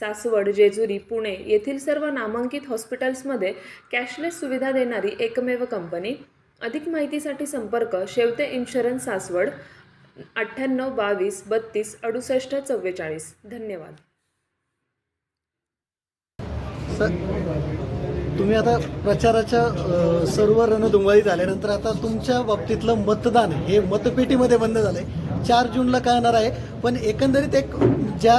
सासवड जेजुरी पुणे येथील सर्व नामांकित हॉस्पिटल्समध्ये कॅशलेस सुविधा देणारी एकमेव कंपनी. अधिक माहितीसाठी संपर्क शेवते इन्शुरन्स सासवड अठ्ठ्याण्णव बावीस बत्तीस अडुसष्ट चव्वेचाळीस. धन्यवाद. सर तुम्ही आता प्रचाराच्या सर्व रणधुमाळी झाल्यानंतर आता तुमच्या बाबतीतलं मतदान हे मतपेटीमध्ये बंद झालं आहे चार जूनला कळणार आहे. पण एकंदरीत एक ज्या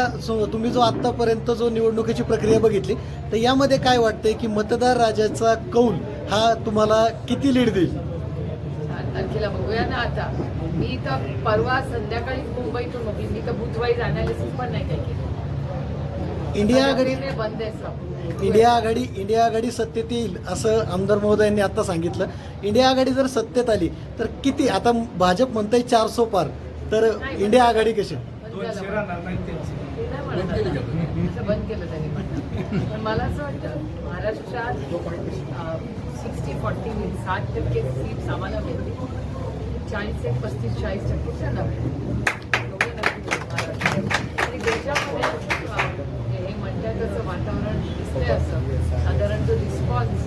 तुम्ही जो आत्तापर्यंत जो निवडणुकीची प्रक्रिया बघितली तर यामध्ये काय वाटतंय की मतदार राजाचा कौल हा तुम्हाला किती लीड देईल? तारखेला बघूया ना आता. मी तर परवा संध्याकाळी मुंबईतून मोकली मी तर बुधवारी अनालिसिस पण नाही काय केली. इंडिया आघाडी बंद आहे इंडिया आघाडी इंडिया आघाडी सत्तेत येईल असं आमदार महोदयांनी आता सांगितलं. इंडिया आघाडी जर सत्तेत आली तर किती? आता भाजप म्हणताय चारसो पार. तर इंडिया आघाडी कशी? बंद केलं त्यांनी. पण मला असं वाटतं महाराष्ट्रात सिक्स्टी फॉर्टी साठ टक्के सीट्स आम्हाला मिळतील चाळीस एक पस्तीस चाळीस टक्के त्यांना. आणि देशामध्ये हे म्हणतात तसं वातावरण दिसतंय असं. साधारण जो रिस्पॉन्स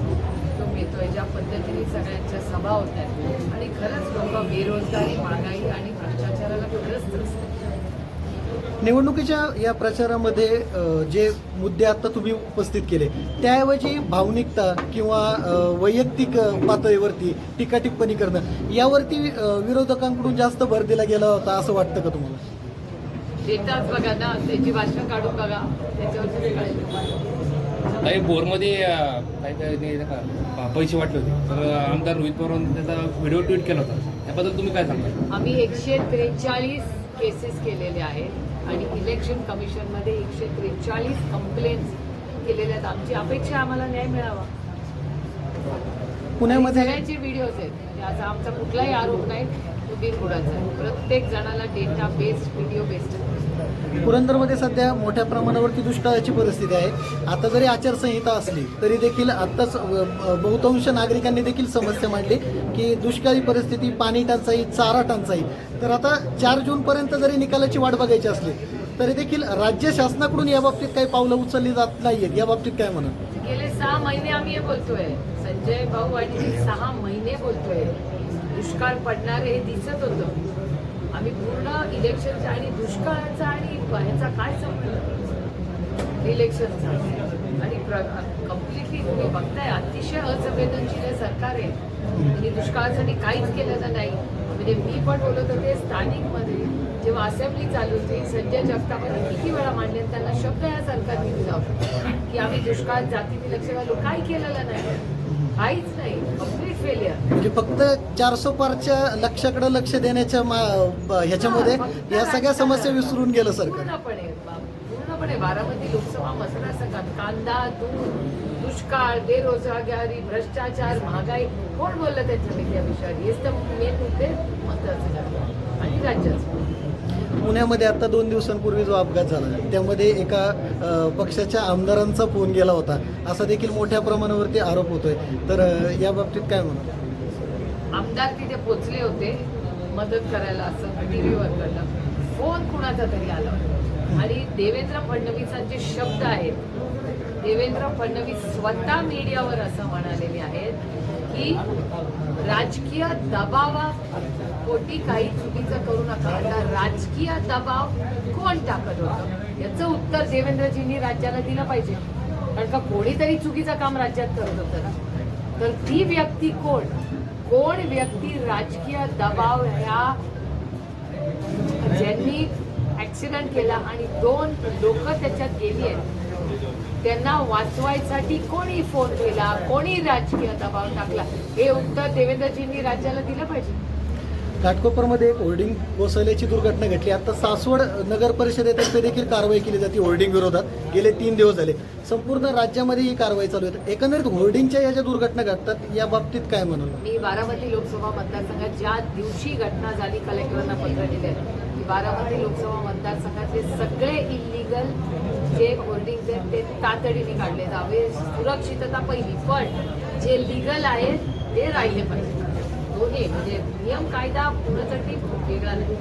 जो मिळतोय ज्या पद्धतीने सगळ्यांच्या सभा होत आहेत. आणि खरंच लोक बेरोजगारी महागाई आणि भ्रष्टाचाराला खरंच त्रस्त. निवडणुकीच्या या प्रचारामध्ये जे मुद्दे आता तुम्ही उपस्थित केले त्याऐवजी भावनिकता किंवा वैयक्तिक पातळीवरती टीका टिप्पणी करणं यावरती विरोधकांकडून जास्त भर दिला गेला होता असं वाटतं का तुम्हाला? देताच बघा ना त्याची भाषण काढून बघा. त्याच्यावरती काही बोरमध्ये काही काही नाही नाही का, पैसे वाटले होते. तर आमदार रोहित पवारांनी त्याचा व्हिडिओ ट्विट केला होता. त्याबद्दल तुम्ही काय सांगता? आम्ही एकशे त्रेचाळीस केसेस केलेले आहेत आणि इलेक्शन कमिशनमध्ये एकशे त्रेचाळीस कंप्लेंट्स केलेल्या आहेत. आमची अपेक्षा आम्हाला न्याय मिळावा. पुण्यामध्ये सगळ्यांचे व्हिडिओज आहेत. म्हणजे असा आमचा कुठलाही आरोप नाही तो बिनबुडाचा आहे. प्रत्येक जणाला डेटा बेस्ड व्हिडिओ बेस्ड पुरंदरमध्ये सध्या मोठ्या प्रमाणावरती दुष्काळाची परिस्थिती आहे. आता जरी आचारसंहिता असली तरी देखील आत्ताच बहुतांश नागरिकांनी देखील समस्या मांडली की दुष्काळी परिस्थिती पाणी टंचाई चारा टंचाई तर आता चार जूनपर्यंत जरी निकालाची वाट बघायची असली तरी देखील राज्य शासनाकडून या बाबतीत काही पावलं उचलली जात नाहीयेत. या बाबतीत काय म्हणा? गेले सहा महिने आम्ही हे बोलतोय. संजय भाऊ आणि सहा महिने बोलतोय. दुष्काळ पडणार हे दिसत होतं. आम्ही पूर्ण इलेक्शनचा आणि दुष्काळाचा आणि ह्याचा काय संबंध? इलेक्शनचा आणि कम्प्लिटली तुम्ही बघताय अतिशय असंवेदनशील सरकार आहे. आणि दुष्काळासाठी काहीच केलेलं नाही. म्हणजे मी पण बोलत होते स्थानिकमध्ये जेव्हा असेंब्ली चालू होती संजय जगतापांनी किती वेळा मांडले त्यांना शब्द या सरकारने दिला होता की आम्ही दुष्काळात जातीने लक्ष घालू काही केलेलं नाही. काहीच नाही कंप्लीट फेलियर म्हणजे फक्त चारसो पारच्या लक्षाकडे लक्ष देण्याच्या मा- ह्याच्यामध्ये या सगळ्या समस्या विसरून गेलं सरकार. पूर्णपणे बा- पूर्णपणे बारामती लोकसभा मतदारसंघात कांदा दूध दुष्काळ बेरोजगारी भ्रष्टाचार महागाई कोण बोललं त्यांच्या विषयावर? हेच तर मेन मुद्दे मतदारसंघात. आणि राज्याचं. पुण्यामध्ये आता दोन दिवसांपूर्वी जो अपघात झाला त्यामध्ये एका पक्षाच्या आमदारांचा फोन गेला होता. असा देखील मोठ्या प्रमाणावरती आरोप होतोय. तर या बाबतीत काय म्हणा? आमदार तिथे पोचले होते मदत करायला असं टी व्हीवर कळलं. फोन कुणाचा तरी आला होता. आणि देवेंद्र फडणवीसांचे शब्द आहेत देवेंद्र फडणवीस स्वतः मीडियावर असं म्हणालेले आहेत की राजकीय दबावा पोटी काही चुकीचं करू नका. आता राजकीय दबाव कोण टाकत होतं? याचं उत्तर देवेंद्रजींनी राज्याला दिलं पाहिजे. कारण का कोणीतरी चुकीचं काम राज्यात करत होतं ना? तर ती व्यक्ती कोण? कोण व्यक्ती राजकीय दबाव ह्या ज्यांनी ऍक्सिडेंट केला आणि दोन लोक त्याच्यात गेली आहेत? त्यांना वाचवायसाठी कोणी फोन केला कोणी राजकीय दबाव टाकला? हे उत्तर देवेंद्रजींनी राज्याला दिलं पाहिजे. घाटकोपरमध्ये एक होर्डिंग कोसळल्याची दुर्घटना घडली. आता सासवड नगर परिषदेतर्फे देखील कारवाई केली जाते होर्डिंग विरोधात. गेले तीन दिवस झाले. संपूर्ण राज्यामध्ये ही कारवाई चालू आहे. एकंदरीत होर्डिंगच्या या ज्या दुर्घटना घडतात या बाबतीत काय म्हणाल? मी बारामती लोकसभा मतदारसंघात ज्या दिवशी घटना झाली कलेक्टरांना पत्र दिले की बारामती लोकसभा मतदारसंघातले सगळे इलिगल जे होर्डिंग्स आहेत ते तातडीने काढले जावे. सुरक्षितता पहिली पण जे लिगल आहेत ते राहिले पाहिजे. दोन्ही म्हणजे नियम कायदा पूर्णसाठी वेगळा नाही.